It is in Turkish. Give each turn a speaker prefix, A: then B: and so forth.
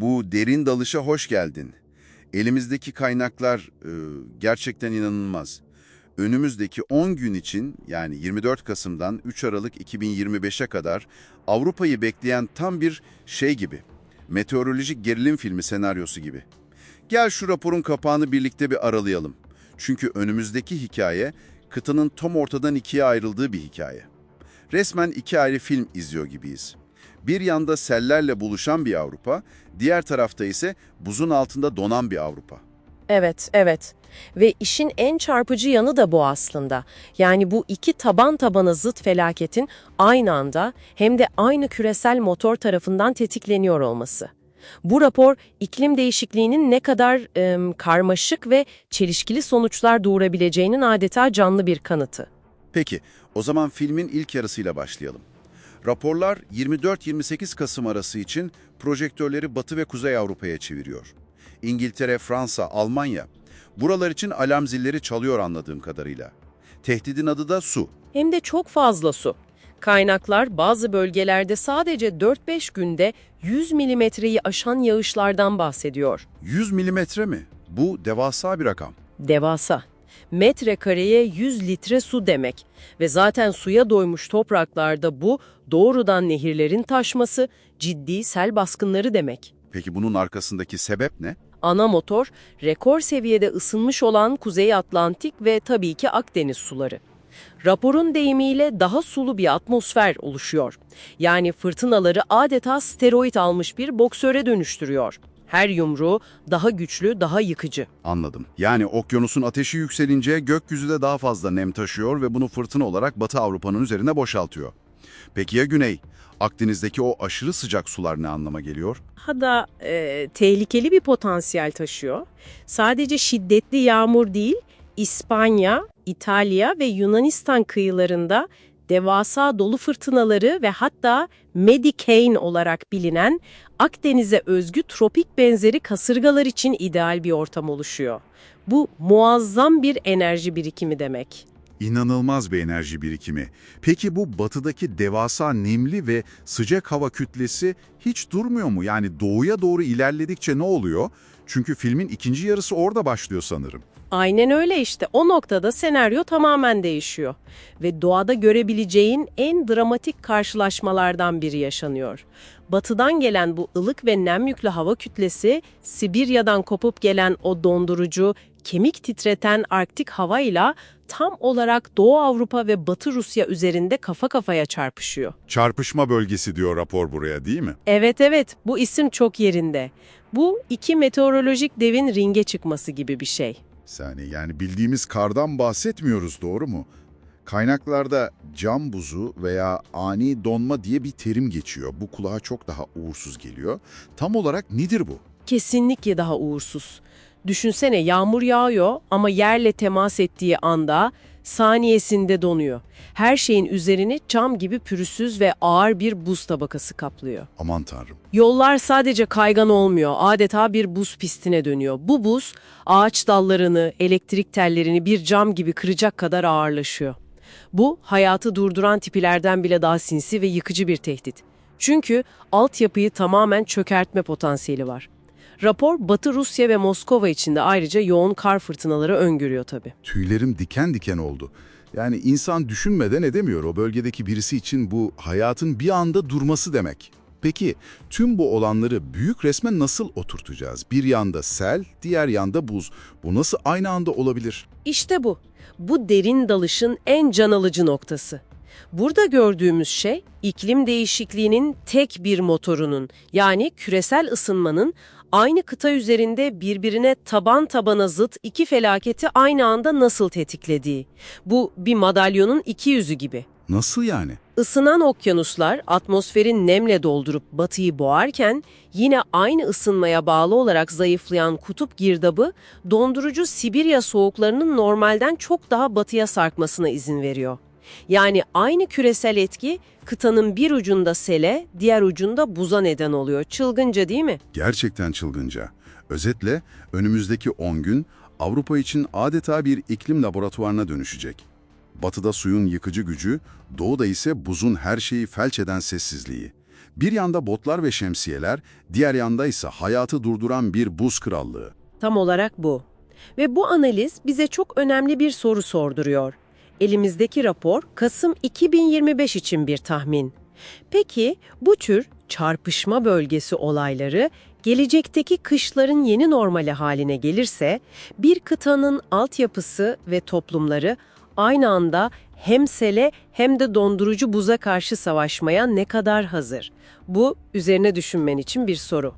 A: Bu derin dalışa hoş geldin. Elimizdeki kaynaklar e, gerçekten inanılmaz. Önümüzdeki 10 gün için yani 24 Kasım'dan 3 Aralık 2025'e kadar Avrupa'yı bekleyen tam bir şey gibi. Meteorolojik gerilim filmi senaryosu gibi. Gel şu raporun kapağını birlikte bir aralayalım. Çünkü önümüzdeki hikaye kıtanın tam ortadan ikiye ayrıldığı bir hikaye. Resmen iki ayrı film izliyor gibiyiz. Bir yanda sellerle buluşan bir Avrupa, diğer tarafta ise buzun altında donan bir Avrupa.
B: Evet, evet. Ve işin en çarpıcı yanı da bu aslında. Yani bu iki taban tabana zıt felaketin aynı anda hem de aynı küresel motor tarafından tetikleniyor olması. Bu rapor iklim değişikliğinin ne kadar em, karmaşık ve çelişkili sonuçlar doğurabileceğinin adeta canlı bir kanıtı.
A: Peki, o zaman filmin ilk yarısıyla başlayalım. Raporlar 24-28 Kasım arası için projektörleri Batı ve Kuzey Avrupa'ya çeviriyor. İngiltere, Fransa, Almanya. Buralar için alarm zilleri çalıyor anladığım kadarıyla. Tehdidin adı da su.
B: Hem de çok fazla su. Kaynaklar bazı bölgelerde sadece 4-5 günde 100 milimetreyi aşan yağışlardan bahsediyor.
A: 100 milimetre mi? Bu devasa bir rakam.
B: Devasa. Metrekareye 100 litre su demek. Ve zaten suya doymuş topraklarda bu doğrudan nehirlerin taşması, ciddi sel baskınları demek.
A: Peki bunun arkasındaki sebep ne?
B: Ana motor, rekor seviyede ısınmış olan Kuzey Atlantik ve tabii ki Akdeniz suları. Raporun deyimiyle daha sulu bir atmosfer oluşuyor. Yani fırtınaları adeta steroid almış bir boksöre dönüştürüyor. Her yumruğu daha güçlü, daha yıkıcı.
A: Anladım. Yani okyanusun ateşi yükselince gökyüzü de daha fazla nem taşıyor ve bunu fırtına olarak Batı Avrupa'nın üzerine boşaltıyor. Peki ya güney? Akdeniz'deki o aşırı sıcak sular ne anlama geliyor?
B: Daha da e, tehlikeli bir potansiyel taşıyor. Sadece şiddetli yağmur değil, İspanya, İtalya ve Yunanistan kıyılarında devasa dolu fırtınaları ve hatta Medicane olarak bilinen Akdeniz'e özgü tropik benzeri kasırgalar için ideal bir ortam oluşuyor. Bu muazzam bir enerji birikimi demek.
C: İnanılmaz bir enerji birikimi. Peki bu batıdaki devasa nemli ve sıcak hava kütlesi hiç durmuyor mu? Yani doğuya doğru ilerledikçe ne oluyor? Çünkü filmin ikinci yarısı orada başlıyor sanırım.
B: Aynen öyle işte. O noktada senaryo tamamen değişiyor. Ve doğada görebileceğin en dramatik karşılaşmalardan biri yaşanıyor. Batıdan gelen bu ılık ve nem yüklü hava kütlesi, Sibirya'dan kopup gelen o dondurucu, kemik titreten Arktik havayla tam olarak Doğu Avrupa ve Batı Rusya üzerinde kafa kafaya çarpışıyor.
C: Çarpışma bölgesi diyor rapor buraya değil mi?
B: Evet evet, bu isim çok yerinde. Bu iki meteorolojik devin ringe çıkması gibi bir şey.
C: Yani, yani bildiğimiz kardan bahsetmiyoruz doğru mu? Kaynaklarda cam buzu veya ani donma diye bir terim geçiyor. Bu kulağa çok daha uğursuz geliyor. Tam olarak nedir bu?
B: Kesinlikle daha uğursuz. Düşünsene yağmur yağıyor ama yerle temas ettiği anda saniyesinde donuyor. Her şeyin üzerini cam gibi pürüzsüz ve ağır bir buz tabakası kaplıyor.
C: Aman tanrım.
B: Yollar sadece kaygan olmuyor, adeta bir buz pistine dönüyor. Bu buz ağaç dallarını, elektrik tellerini bir cam gibi kıracak kadar ağırlaşıyor. Bu hayatı durduran tipilerden bile daha sinsi ve yıkıcı bir tehdit. Çünkü altyapıyı tamamen çökertme potansiyeli var. Rapor Batı Rusya ve Moskova için de ayrıca yoğun kar fırtınaları öngörüyor tabii.
C: Tüylerim diken diken oldu. Yani insan düşünmeden edemiyor. O bölgedeki birisi için bu hayatın bir anda durması demek. Peki tüm bu olanları büyük resme nasıl oturtacağız? Bir yanda sel, diğer yanda buz. Bu nasıl aynı anda olabilir?
B: İşte bu. Bu derin dalışın en can alıcı noktası. Burada gördüğümüz şey iklim değişikliğinin tek bir motorunun yani küresel ısınmanın aynı kıta üzerinde birbirine taban tabana zıt iki felaketi aynı anda nasıl tetiklediği. Bu bir madalyonun iki yüzü gibi.
C: Nasıl yani?
B: Isınan okyanuslar atmosferin nemle doldurup batıyı boğarken yine aynı ısınmaya bağlı olarak zayıflayan kutup girdabı dondurucu Sibirya soğuklarının normalden çok daha batıya sarkmasına izin veriyor. Yani aynı küresel etki kıtanın bir ucunda sele, diğer ucunda buza neden oluyor. Çılgınca değil mi?
C: Gerçekten çılgınca. Özetle önümüzdeki 10 gün Avrupa için adeta bir iklim laboratuvarına dönüşecek. Batıda suyun yıkıcı gücü, doğuda ise buzun her şeyi felç eden sessizliği. Bir yanda botlar ve şemsiyeler, diğer yanda ise hayatı durduran bir buz krallığı.
B: Tam olarak bu. Ve bu analiz bize çok önemli bir soru sorduruyor. Elimizdeki rapor Kasım 2025 için bir tahmin. Peki bu tür çarpışma bölgesi olayları gelecekteki kışların yeni normali haline gelirse bir kıtanın altyapısı ve toplumları aynı anda hem sele hem de dondurucu buza karşı savaşmaya ne kadar hazır? Bu üzerine düşünmen için bir soru.